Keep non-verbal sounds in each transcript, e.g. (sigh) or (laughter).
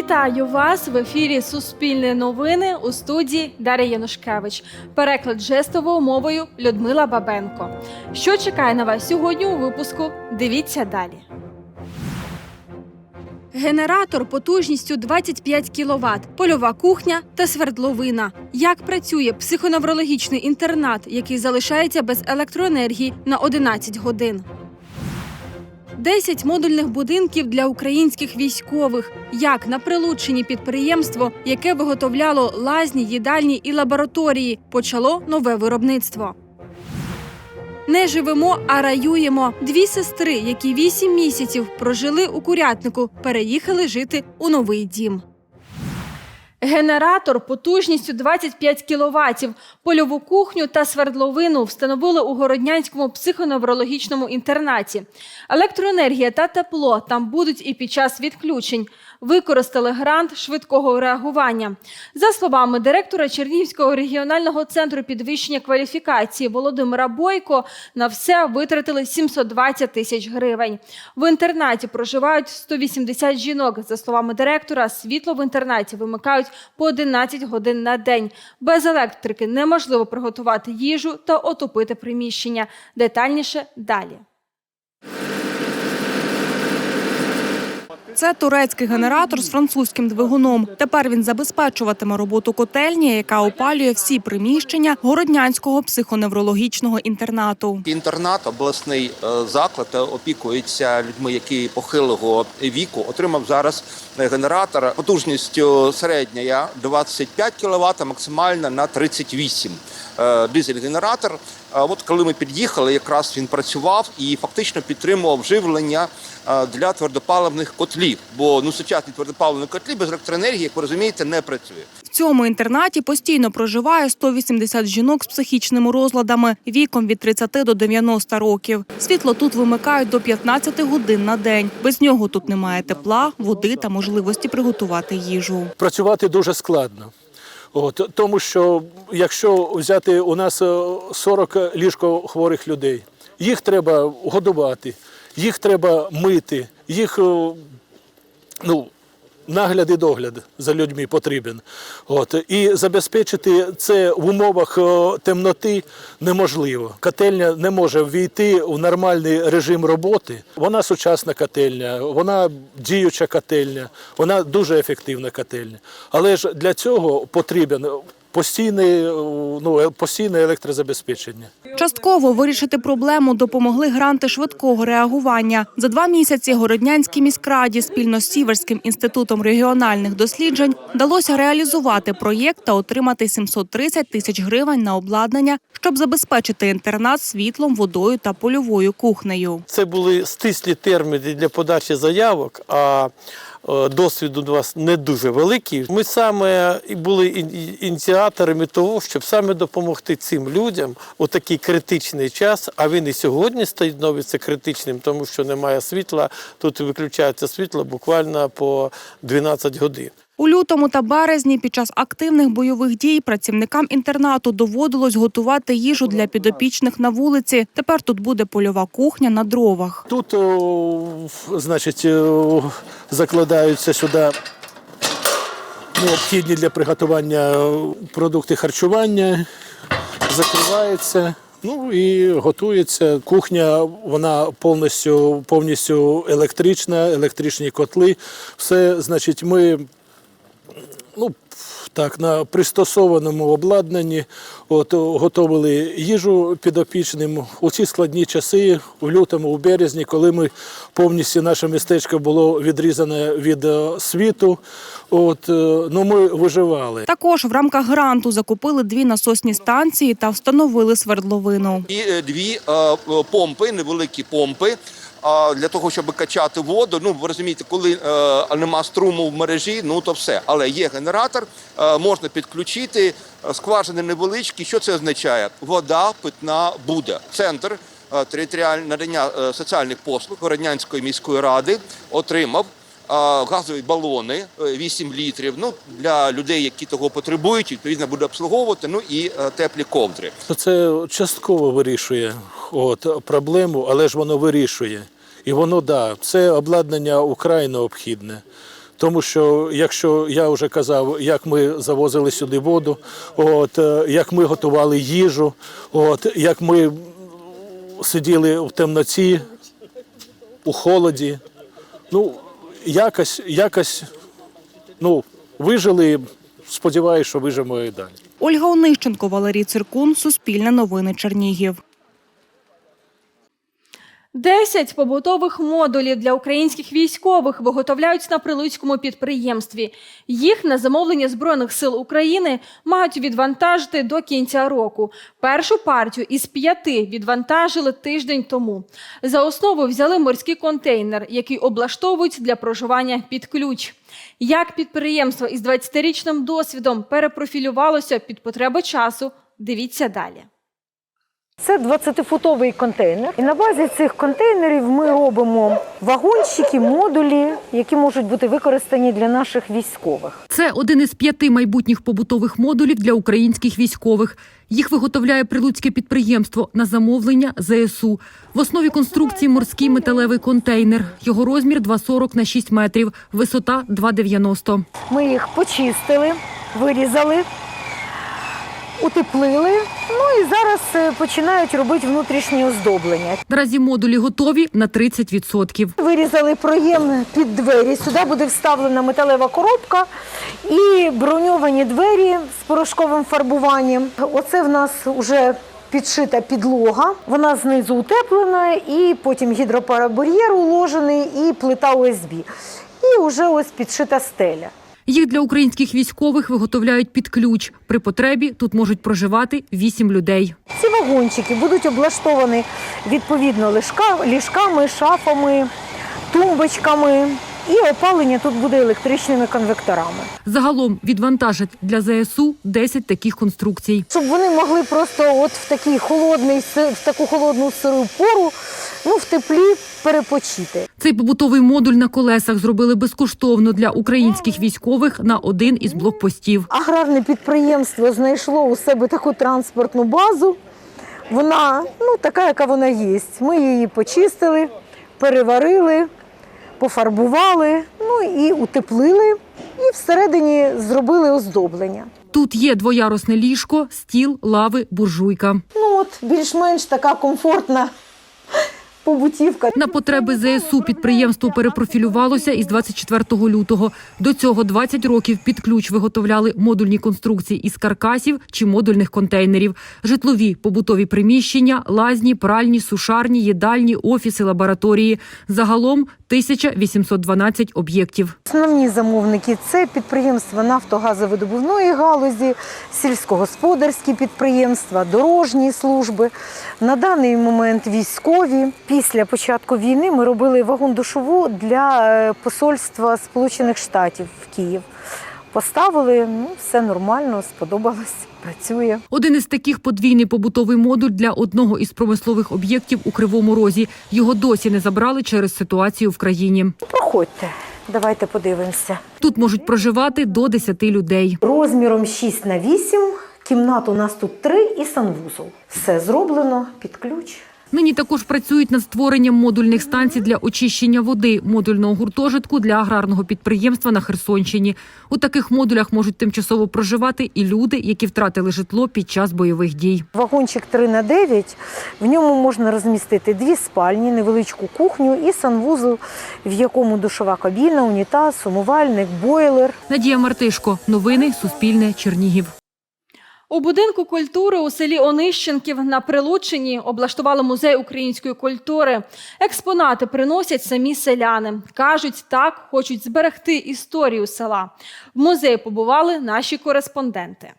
Вітаю вас в ефірі Суспільне новини у студії Дар'я Янушкевич. Переклад жестовою мовою Людмила Бабенко. Що чекає на вас сьогодні у випуску? Дивіться далі. Генератор потужністю 25 кВт, польова кухня та свердловина. Як працює психоневрологічний інтернат, який залишається без електроенергії на 11 годин? 10 модульних будинків для українських військових. Як на прилученні підприємство, яке виготовляло лазні, їдальні і лабораторії, почало нове виробництво. Не живемо, а раюємо. Дві сестри, які вісім місяців прожили у курятнику, переїхали жити у новий дім. Генератор потужністю 25 кВт, польову кухню та свердловину встановили у Городнянському психоневрологічному інтернаті. Електроенергія та тепло там будуть і під час відключень. Використали грант швидкого реагування. За словами директора Чернігівського регіонального центру підвищення кваліфікації Володимира Бойко, на все витратили 720 тисяч гривень. В інтернаті проживають 180 жінок. За словами директора, світло в інтернаті вимикають по 11 годин на день. Без електрики неможливо приготувати їжу та отопити приміщення. Детальніше далі. Це турецький генератор з французьким двигуном. Тепер він забезпечуватиме роботу котельні, яка опалює всі приміщення городнянського психоневрологічного інтернату. Інтернат, обласний е, заклад е, опікується людьми, які похилого віку. Отримав зараз е, генератор потужністю середня 25 кВт, максимальна на 38 Е, дизель-генератор. Е, От коли ми під'їхали, якраз він працював і фактично підтримував живлення е, для твердопаливних котлів. Бо ну сучасні твердопаливні котлі без електроенергії, як ви розумієте, не працює. В цьому інтернаті постійно проживає 180 жінок з психічними розладами віком від 30 до 90 років. Світло тут вимикають до 15 годин на день. Без нього тут немає тепла, води та можливості приготувати їжу. працювати дуже складно. От, тому що якщо взяти у нас е, 40 ліжко хворих людей, їх треба годувати, їх треба мити, їх е, ну, нагляд і догляд за людьми потрібен. От, і забезпечити це в умовах е, темноти неможливо. Котельня не може ввійти в нормальний режим роботи. Вона сучасна котельня, вона діюча котельня, вона дуже ефективна котельня. Але ж для цього потрібен постійне, е, ну, е, постійне електрозабезпечення. Частково вирішити проблему допомогли гранти швидкого реагування. За два місяці Городнянській міськраді спільно з Сіверським інститутом регіональних досліджень вдалося реалізувати проєкт та отримати 730 тисяч гривень на обладнання, щоб забезпечити інтернат світлом, водою та польовою кухнею. Це були стислі терміни для подачі заявок, а досвід у нас не дуже великий. Ми саме були ін- ініціаторами того, щоб саме допомогти цим людям у такий критичний час. А він і сьогодні становиться критичним, тому що немає світла. Тут виключається світло буквально по 12 годин. У лютому та березні під час активних бойових дій працівникам інтернату доводилось готувати їжу для підопічних на вулиці. Тепер тут буде польова кухня на дровах. Тут, значить, закладаються сюди необхідні для приготування продукти харчування, закривається. Ну і готується. Кухня, вона повністю, повністю електрична, електричні котли. Все, значить, ми ну, так, на пристосованому обладнанні от, готували їжу підопічним у ці складні часи, у лютому, у березні, коли ми повністю наше містечко було відрізане від е, світу. От, е, ну, ми виживали. Також в рамках гранту закупили дві насосні станції та встановили свердловину. І е, дві е, е, помпи, невеликі помпи. А для того, щоб качати воду, ну ви розумієте, коли е, нема струму в мережі, ну то все. Але є генератор, е, можна підключити, е, скважини невеличкі. Що це означає? Вода питна буде. Центр е, територіального надання е, соціальних послуг Городнянської міської ради отримав газові балони е, 8 літрів. Ну для людей, які того потребують, відповідно буде обслуговувати. Ну і е, теплі ковдри. Це частково вирішує от, проблему, але ж воно вирішує. І воно, да, це обладнання украй необхідне. Тому що, якщо я вже казав, як ми завозили сюди воду, от, е, як ми готували їжу, от, як ми сиділи в темноті, у холоді, ну, якось, якось ну, вижили, сподіваюся, що виживемо і далі. Ольга Онищенко, Валерій Циркун, Суспільне новини Чернігів. 10 побутових модулів для українських військових виготовляють на прилуцькому підприємстві. Їх на замовлення Збройних сил України мають відвантажити до кінця року. Першу партію із п'яти відвантажили тиждень тому. За основу взяли морський контейнер, який облаштовують для проживання під ключ. Як підприємство із 20-річним досвідом перепрофілювалося під потреби часу, дивіться далі. Це 20-футовий контейнер. І на базі цих контейнерів ми робимо вагончики, модулі, які можуть бути використані для наших військових. Це один із п'яти майбутніх побутових модулів для українських військових. Їх виготовляє прилуцьке підприємство на замовлення ЗСУ. В основі конструкції морський металевий контейнер. Його розмір 2,40 на 6 метрів, висота 2,90. Ми їх почистили, вирізали, утеплили. Ну і зараз е, починають робити внутрішнє оздоблення. Наразі модулі готові на 30%. Вирізали проєм під двері. Сюди буде вставлена металева коробка і броньовані двері з порошковим фарбуванням. Оце в нас вже підшита підлога. Вона знизу утеплена, і потім гідропарабар'єр уложений, і плита ОСБ. І вже ось підшита стеля. Їх для українських військових виготовляють під ключ. При потребі тут можуть проживати 8 людей. Ці вагончики будуть облаштовані відповідно ліжка, ліжками, шафами, тумбочками. І опалення тут буде електричними конвекторами. Загалом відвантажать для ЗСУ 10 таких конструкцій. щоб вони могли просто от в такий холодний в таку холодну сиру пору, ну в теплі перепочити. Цей побутовий модуль на колесах зробили безкоштовно для українських військових на один із блокпостів. Аграрне підприємство знайшло у себе таку транспортну базу. Вона ну така, яка вона є. Ми її почистили, переварили, пофарбували, ну і утеплили, і всередині зробили оздоблення. Тут є двоярусне ліжко, стіл, лави, буржуйка. Ну от більш-менш така комфортна побутівка. На потреби ЗСУ підприємство перепрофілювалося із 24 лютого. До цього 20 років під ключ виготовляли модульні конструкції із каркасів чи модульних контейнерів, житлові, побутові приміщення, лазні, пральні, сушарні, їдальні, офіси, лабораторії. Загалом 1812 об'єктів. Основні замовники це підприємства нафтогазовидобувної галузі, сільськогосподарські підприємства, дорожні служби. На даний момент військові. Після початку війни ми робили вагон душову для е, посольства Сполучених Штатів в Київ. Поставили, ну все нормально, сподобалось, (laughs) працює. Один із таких подвійний побутовий модуль для одного із промислових об'єктів у Кривому Розі. Його досі не забрали через ситуацію в країні. Проходьте, давайте подивимося. Тут можуть проживати до 10 людей. Розміром 6 на 8, кімнат у нас тут 3 і санвузол. Все зроблено під ключ. Нині також працюють над створенням модульних станцій для очищення води, модульного гуртожитку для аграрного підприємства на Херсонщині. У таких модулях можуть тимчасово проживати і люди, які втратили житло під час бойових дій. Вагончик 3 на 9. В ньому можна розмістити дві спальні, невеличку кухню і санвузол, в якому душова кабіна, унітаз, умивальник, бойлер. Надія Мартишко, новини Суспільне, Чернігів. У будинку культури у селі Онищенків на Прилучині облаштували музей української культури. Експонати приносять самі селяни. Кажуть, так хочуть зберегти історію села. В музеї побували наші кореспонденти.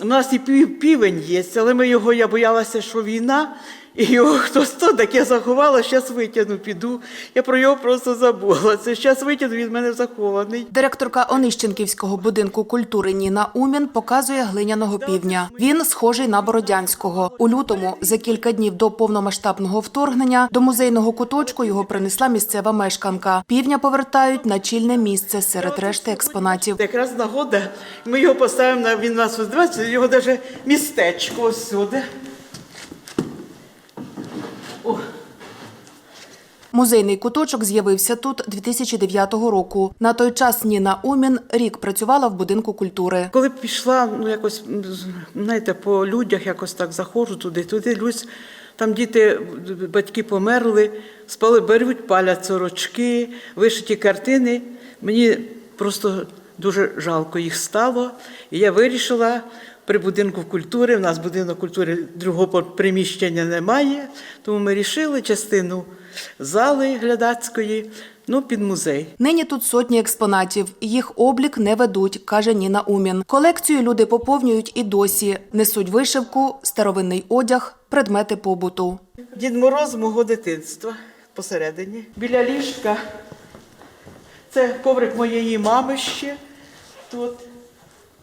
У нас і пів- півень є, але ми його, я боялася, що війна, і його хтось то таке заховало, зараз витягну, піду. Я про його просто забула. Це зараз витягну, він в мене захований. Директорка Онищенківського будинку культури Ніна Умін показує глиняного півня. Він схожий на бородянського. У лютому, за кілька днів до повномасштабного вторгнення, до музейного куточку його принесла місцева мешканка. Півня повертають на чільне місце серед решти експонатів. Якраз нагода, ми його поставимо, на, він нас його навіть містечко сюди. Музейний куточок з'явився тут 2009 року. На той час Ніна Умін рік працювала в будинку культури. Коли пішла, ну якось, знаєте, по людях якось так заходжу туди, туди люсь, там діти, батьки померли, спали, беруть, палять сорочки, вишиті картини. Мені просто дуже жалко їх стало. І я вирішила при будинку культури, в нас будинок культури другого приміщення немає, тому ми вирішили частину зали глядацької ну, під музей. Нині тут сотні експонатів. Їх облік не ведуть, каже Ніна Умін. Колекцію люди поповнюють і досі. Несуть вишивку, старовинний одяг, предмети побуту. Дід Мороз мого дитинства посередині. Біля ліжка. Це коврик моєї мами ще. Тут.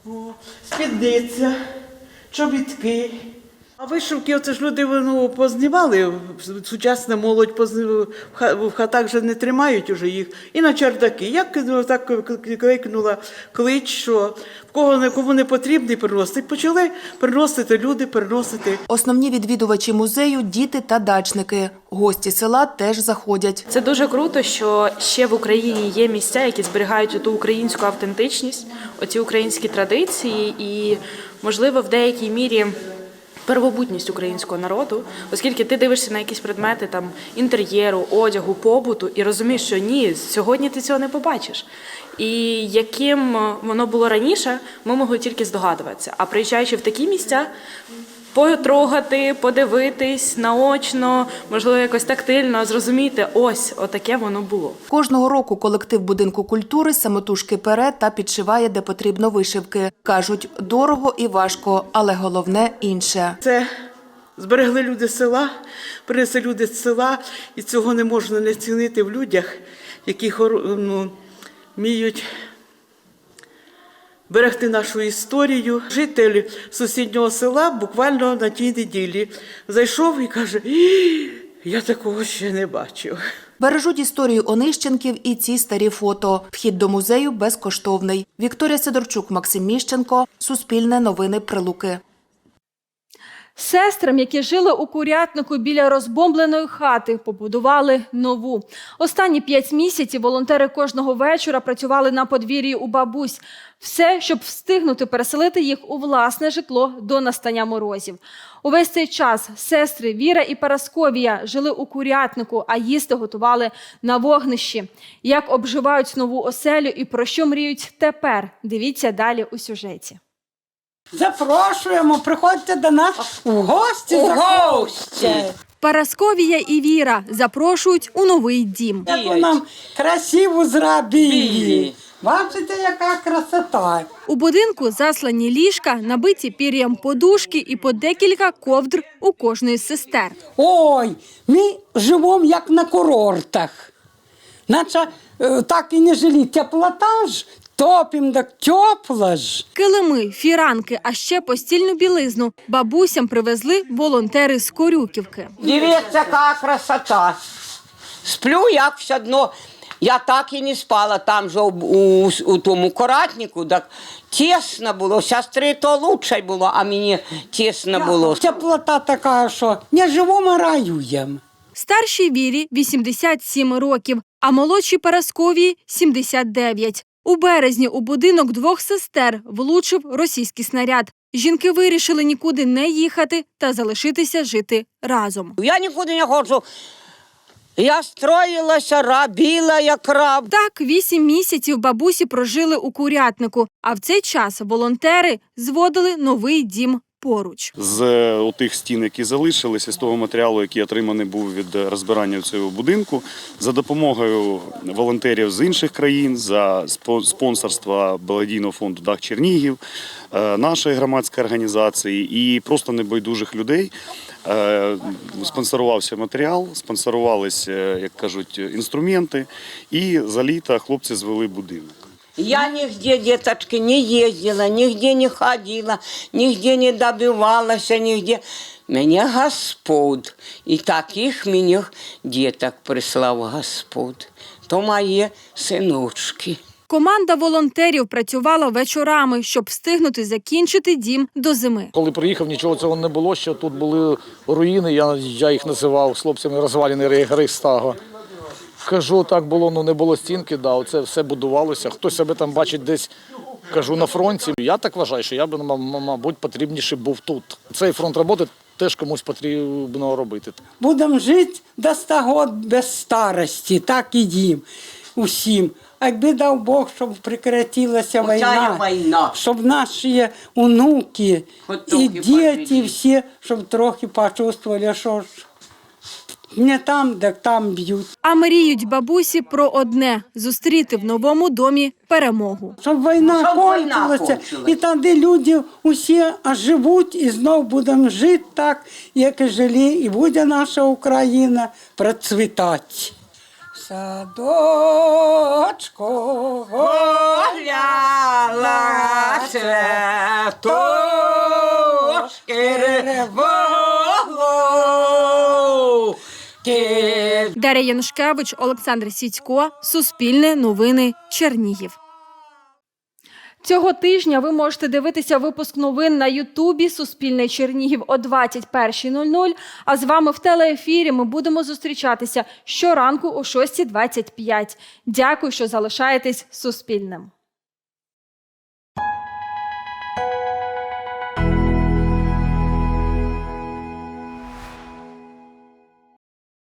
О, спідниця, чобітки. А вишивки, оце ж люди ну, познімали, сучасна молодь позні... в хатах вже не тримають уже їх. І на чердаки. Я кинула, так кликнула клич, що в кого не кому не потрібний приносити. Почали приносити люди, приносити. Основні відвідувачі музею діти та дачники. Гості села теж заходять. Це дуже круто, що ще в Україні є місця, які зберігають ту українську автентичність, оці українські традиції, і можливо в деякій мірі. Первобутність українського народу, оскільки ти дивишся на якісь предмети там інтер'єру, одягу, побуту, і розумієш, що ні, сьогодні ти цього не побачиш. І яким воно було раніше, ми могли тільки здогадуватися. А приїжджаючи в такі місця, потрогати, подивитись наочно, можливо, якось тактильно, зрозуміти, ось отаке воно було. Кожного року колектив будинку культури самотужки пере та підшиває, де потрібно вишивки. Кажуть, дорого і важко, але головне інше. Це зберегли люди села, принесли люди з села, і цього не можна не цінити в людях, які ну, вміють берегти нашу історію. Житель сусіднього села буквально на тій неділі зайшов і каже: я такого ще не бачив. Бережуть історію Онищенків і ці старі фото. Вхід до музею безкоштовний. Вікторія Сидорчук, Максим Міщенко, Суспільне новини Прилуки. Сестрам, які жили у курятнику біля розбомбленої хати, побудували нову. Останні п'ять місяців волонтери кожного вечора працювали на подвір'ї у бабусь. Все, щоб встигнути переселити їх у власне житло до настання морозів. Увесь цей час сестри Віра і Парасковія жили у курятнику, а їсти готували на вогнищі. Як обживають нову оселю і про що мріють тепер? Дивіться далі у сюжеті. Запрошуємо, приходьте до нас у гості. У гості. Парасковія і Віра запрошують у новий дім. Яку нам красиву зробили. Бачите, яка красота. У будинку заслані ліжка, набиті пір'ям подушки і по декілька ковдр у кожної з сестер. Ой, ми живемо як на курортах. Наче е, так і не жили. Теплота ж, топім, так тепло ж. Килими, фіранки, а ще постільну білизну бабусям привезли волонтери з Корюківки. Дивіться, яка красота. Сплю як все одно. Я так і не спала там же у, у, у тому коратнику, так тісно було. Сестри то лучше було, а мені тісно було. Теплота така, що не живемо, а раюємо. Старшій Вірі 87 років, а молодшій Парасковії 79. У березні у будинок двох сестер влучив російський снаряд. Жінки вирішили нікуди не їхати та залишитися жити разом. Я нікуди не ходжу. Я строїлася, рабіла як раб. Так, вісім місяців бабусі прожили у курятнику, а в цей час волонтери зводили новий дім поруч. з е, тих стін, які залишилися, з того матеріалу, який отриманий був від е, розбирання цього будинку, за допомогою волонтерів з інших країн, за спо- спонсорства благодійного фонду Дах Чернігів, е, нашої громадської організації і просто небайдужих людей. Спонсорувався матеріал, спонсорувалися, як кажуть, інструменти, і за літо хлопці звели будинок. Я нигде, деточки, не ездила, нигде не ходила, нигде не добивалась, нигде. Мене Господь, і таких мені діток прислав Господь. То мої синочки. Команда волонтерів працювала вечорами, щоб встигнути закінчити дім до зими. Коли приїхав, нічого цього не було. Ще тут були руїни. Я, я їх називав з хлопцями розвалені Рейхстага. Кажу, так було, ну не було стінки, да, оце все будувалося. Хтось себе там бачить десь, кажу, на фронті. Я так вважаю, що я б, мабуть, потрібніше був тут. Цей фронт роботи теж комусь потрібно робити. Будемо жити до 100 років без старості, так і їм усім. А якби дав Бог, щоб прекратилася війна, війна. щоб наші онуки і діти всі, щоб трохи почувствували, що ж не там, де там б'ють. А мріють бабусі про одне зустріти в новому домі перемогу. Щоб війна Щоб війна кончилася, кончилась. і тоді люди усі оживуть і знов будемо жити так, як і жили, і буде наша Україна процвітати. Садочко Гуляла цветочки револу. Дар'я Янушкевич, Олександр Сідько, Суспільне новини, Чернігів. Цього тижня ви можете дивитися випуск новин на Ютубі Суспільне Чернігів о 21.00. А з вами в телеефірі ми будемо зустрічатися щоранку о 6.25. Дякую, що залишаєтесь Суспільним.